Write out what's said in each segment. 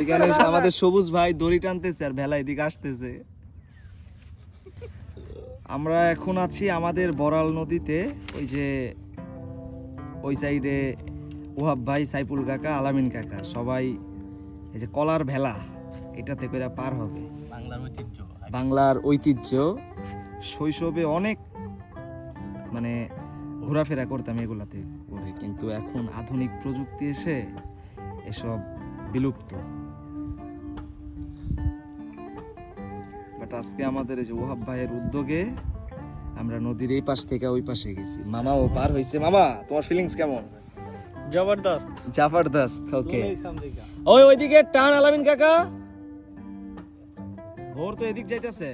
এখানে আমাদের সবুজ ভাই দড়ি টানতেছে আর ভেলা এদিকে আসতেছে। আমরা এখন আছি আমাদের বড়াল নদীতে ওই যে ওই সাইডে ওহাব ভাই সাইফুল কাকা আলামিন কাকা সবাই এই যে কলার ভেলা এটাতে করে পার হবে। বাংলার ঐতিহ্য। বাংলার ঐতিহ্য। শৈশবে অনেক মানে ঘোরাফেরা করতাম এগুলাতে। করে। কিন্তু এখন আধুনিক প্রযুক্তি এসে এসব বিলুপ্ত। বাট আজকে আমাদের এই যে ওহাব ভাইয়ের উদ্যোগে আমরা নদীর এই পাশ থেকে ওই পাশে গেছি। মামা ও পার হয়েছে মামা তোমার ফিলিংস কেমন? জবরদস্ত। জাবরদস্ত ওকে ওই ওইদিকে টান আলামিন কাকা। ভোর তো এদিক যাইতেছে।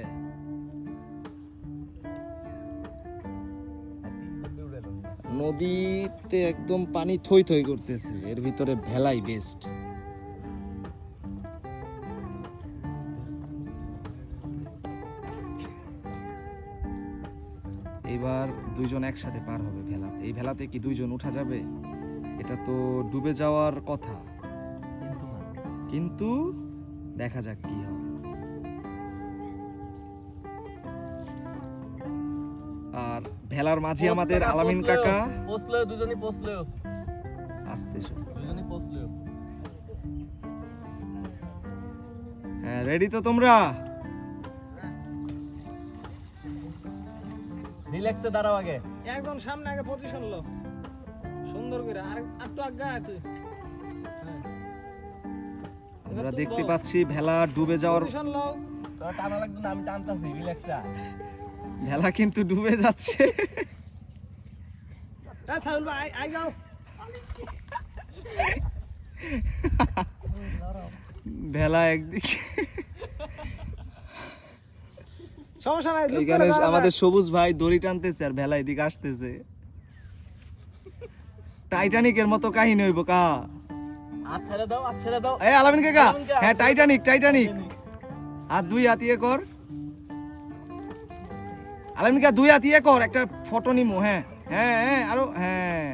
নদীতে একদম পানি থই থই করতেছে। এর ভিতরে ভেলাই বেস্ট এইবার দুইজন একসাথে পার হবে ভেলাতে। এই ভেলাতে কি দুইজন উঠা যাবে? এটা তো ডুবে যাওয়ার কথা। কিন্তু দেখা যাক কি হয়। আর ভেলার মাঝে আমাদের আলামিন কাকা। পৌঁছলেও দুজনই আসতে এসো। দুজনই পৌঁছলেও হ্যাঁ রেডি তো তোমরা? রিল্যাক্সে দাঁড়াও আগে। একজন সামনে আগে পজিশন লো। সুন্দর করে। আর তো আগে তুই। হ্যাঁ। আমরা দেখতে পাচ্ছি ভেলা ডুবে যাওয়ার পজিশন লও টানা লাগবে না আমি টানতাছি রিল্যাক্সে ভেলা কিন্তু ডুবে যাচ্ছে। এ ভেলা একদিকে। এখানে আমাদের সবুজ ভাই দড়ি টানতেছে আর ভেলা এদিকে আসতেছে। টাইটানিকের মতো কাহিনী হইব কা? দাও দাও। এই আলামিন কাকা আলামিন কাকা, হ্যাঁ টাইটানিক টাইটানিক আর দুই হাত ইয়ে কর। আলামিন কাকা দুই হাত ইয়ে কর, একটা ফটো নিমু হ্যাঁ হ্যাঁ হ্যাঁ আরও হ্যাঁ।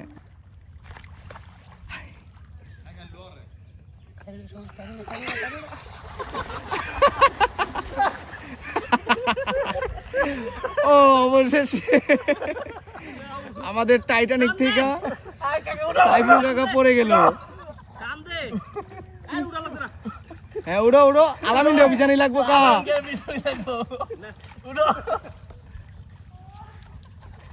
ও অবশেষে আমাদের টাইটানিক থেকে সাইফুল কাকা পড়ে গেল। হ্যাঁ উড়ো উড়ো। আলামিন অভিযানে লাগবো কা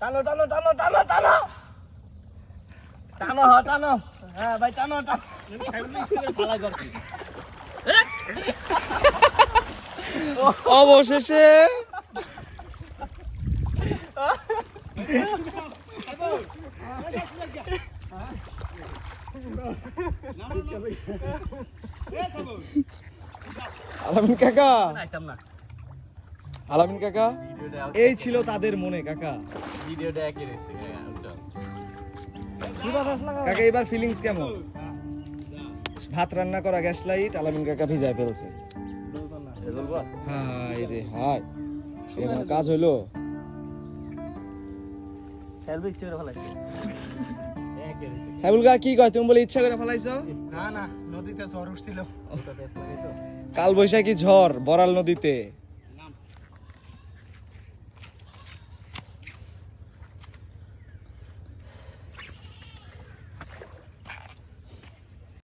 টানো টানো টানো টানো টানো। টানো হ টানো। হ্যাঁ ভাই, টানো টানো। অবশেষে আলামিন কাকা। আইতাম না আলামিন কাকা এই ছিল তাদের মনে কাকা। ভিডিওটা একই লাগা কাকা। এবার ফিলিংস কেমন? ভাত রান্না করা গ্যাস লাইট আলামিন কাকা ভিজায় ফেলছে। হাই রে হাই এটা কাজ হইল? সাইবুল কাকা কি কয়? তুমি বলে ইচ্ছা করে ফেলাইছো? না না নদীতে ঝড় উঠছিল। কাল বৈশাখী ঝড় বরাল নদীতে।